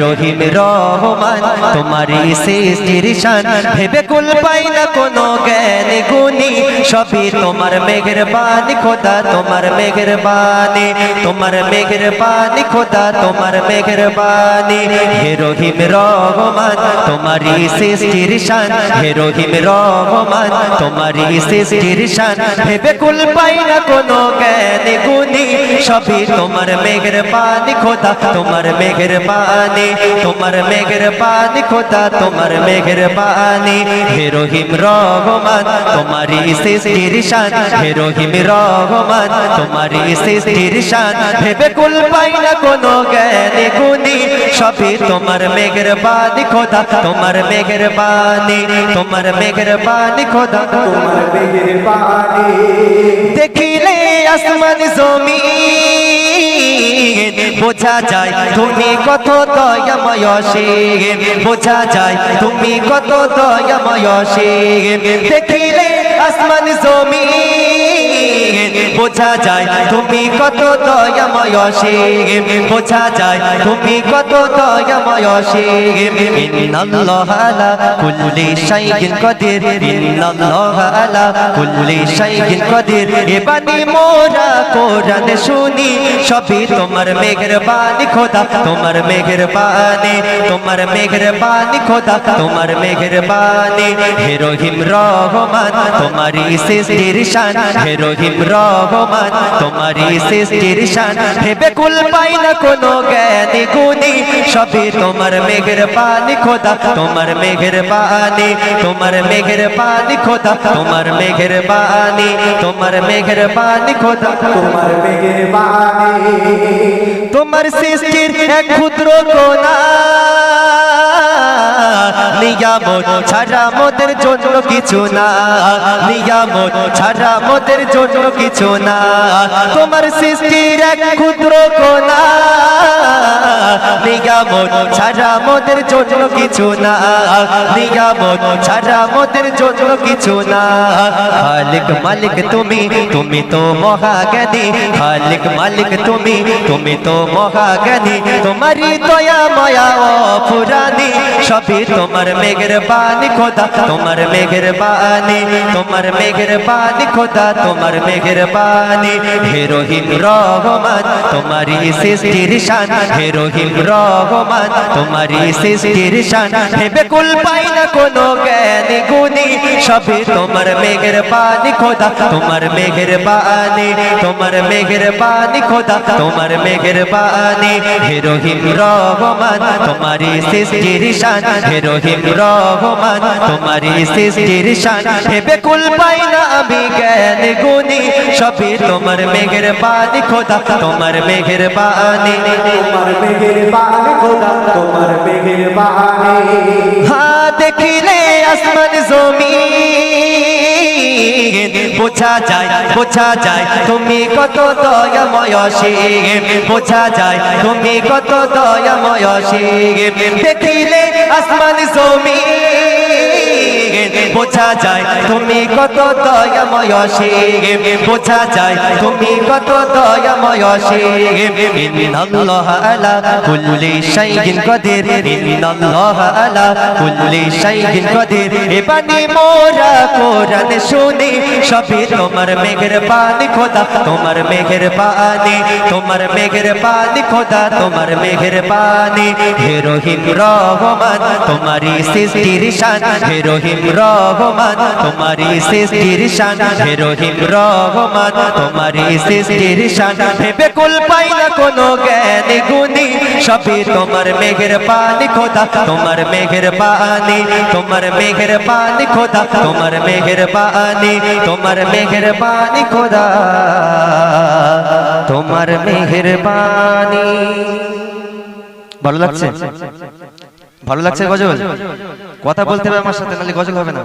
রহিম রহমান, তোমারই সৃষ্টির শান। ভেবে কুল পাই না কোনো জ্ঞান গুণী। সবই তোমার মেঘের বাণী, খোদা তোমার মেঘের বাণী। তোমার মেঘের বাণী, খোদা তোমার মেঘের বাণী। হে রহিম রহমান, তোমারই সৃষ্টির শান। হে রহিম রহমান, তোমারই সৃষ্টির শান। ভেবে কুল পাই না কোনো জ্ঞান গুণী। সবই তোমার মেঘের পানি খোদা, তোমার মেঘের পানি, তোমার মেঘের পানি খোদা, তোমার মেঘের পানি। হেরোহিম রহমান, তোমারই সৃষ্টির শান। হেরোহিম রহমান, তোমারই সৃষ্টির শান। ভেবে কুল পাই না কোনো জ্ঞানী গুণী। সবই তোমার মেঘের বাণী খোদা তোমার মেঘের বাণী তোমার মেঘের বাণী খোদা। তোমার মেঘের বাণী। দেখিলে আসমান জমি বোঝা যায় তুমি কত দয়াময় সে বোঝা যায় তুমি কত দয়াময় সে দেখিলে আসমান জমি বোঝা যায় তুমি কত দয়াময় সে বোঝা যায় তুমি কত দয়াময় সে ইন্নাল্লাহ আলা কুল্লি শাইইন কাদির। ইন্নাল্লাহ আলা কুল্লি শাইইন কাদির। এ বাণী মোরা কোরআন শুনি, সবই তোমার মেঘের বাণী খোদা, তোমার মেঘের বাণী তোমার মেঘের বাণী খোদা, তোমার মেঘের বাণী হে রহিম রহমান, তোমারই সৃষ্টির শান। হে রহিম তোমারই সৃষ্টির শান, ভেবে কুল পাই না কোনো জ্ঞানী গুণী। সবই তোমার মেঘের বাণী খোদা। তোমার মেঘের বাণী তোমার মেঘের বাণী খোদা। তোমার মেঘের বাণী তোমার মেঘের বাণী খোদা। তোমার মেঘের বাণী তোমার সৃষ্টির এক ক্ষুদ্র কোনা নিয়ামত ছাড়া মোদের জন্য কিছু না। নিয়ামত ছাড়া মোদের জন্য কিছু না। তোমার সৃষ্টির এক ক্ষুদ্র কোনা নিয়ামত ছাড়া মোদের জন্য কিছু না। নিয়ামত ছাড়া মোদের জন্য কিছু না। খালিক মালিক তুমি তুমি তো মহাজ্ঞানী। খালিক মালিক তুমি তুমি তো মহাজ্ঞানী। তোমারই দয়া, মায়া অপুরানি সবই তোমার মেঘের বাণী খোদা তোমার মেঘের বাণী তোমার মেঘের বাণী খোদা তোমার মেঘের বাণী হে রহিম রহমান তোমারই সৃষ্টির শান হে রহিম রহমান তোমারই সৃষ্টির শান হে বেকুল পাই না কোনো জ্ঞানী গুণী সবই তোমার মেঘের বাণী খোদা তোমার মেঘের বাণী তোমার মেঘের বাণী খোদা তোমার মেঘের বাণী হে রহিম রহমান তোমারই সৃষ্টির শান হে রহিম রহমান তোমারই সৃষ্টির শান। হে বেকুল পাই না আমি জ্ঞান গুণী। সবই তোমার মেঘের বাণী খোদা। তোমার মেঘের বাণী। তোমার মেঘের বাণী খোদা। তোমার মেঘের বাণী। হ্যাঁ দেখিলে আসমান জমি বোঝা যায় বোঝা যায় তুমি কত দয়াময় সে বোঝা যায় তুমি কত দয়াময় সে দেখিলে আসমান জমি বোঝা যায় তুমি কত দয়াময় বোঝা যায় তুমি কত দয়াময় শুনি, সবই তোমার মেঘের বাণী খোদা, তোমার মেঘের বাণী তোমার মেঘের বাণী খোদা, তোমার মেঘের বাণী হে রহিম রহমান, তোমারই সৃষ্টির শান। হে রহিম রহমান, তোমারই সৃষ্টির শান হে রহিম রহমান, তোমারই সৃষ্টির শান। ভেবে কুল পাই না কোনো জ্ঞানী গুণী, সবই তোমার মেঘের বাণী খোদা, তোমার মেঘের বাণী তোমার মেঘের বাণী খোদা, তোমার মেঘের বাণী তোমার মেঘের বাণী খোদা, তোমার মেঘের বাণী ভালো লাগছে? ভালো লাগছে গজল? কথা বলতে হবে আমার সাথে নাহলে গজল হবে না।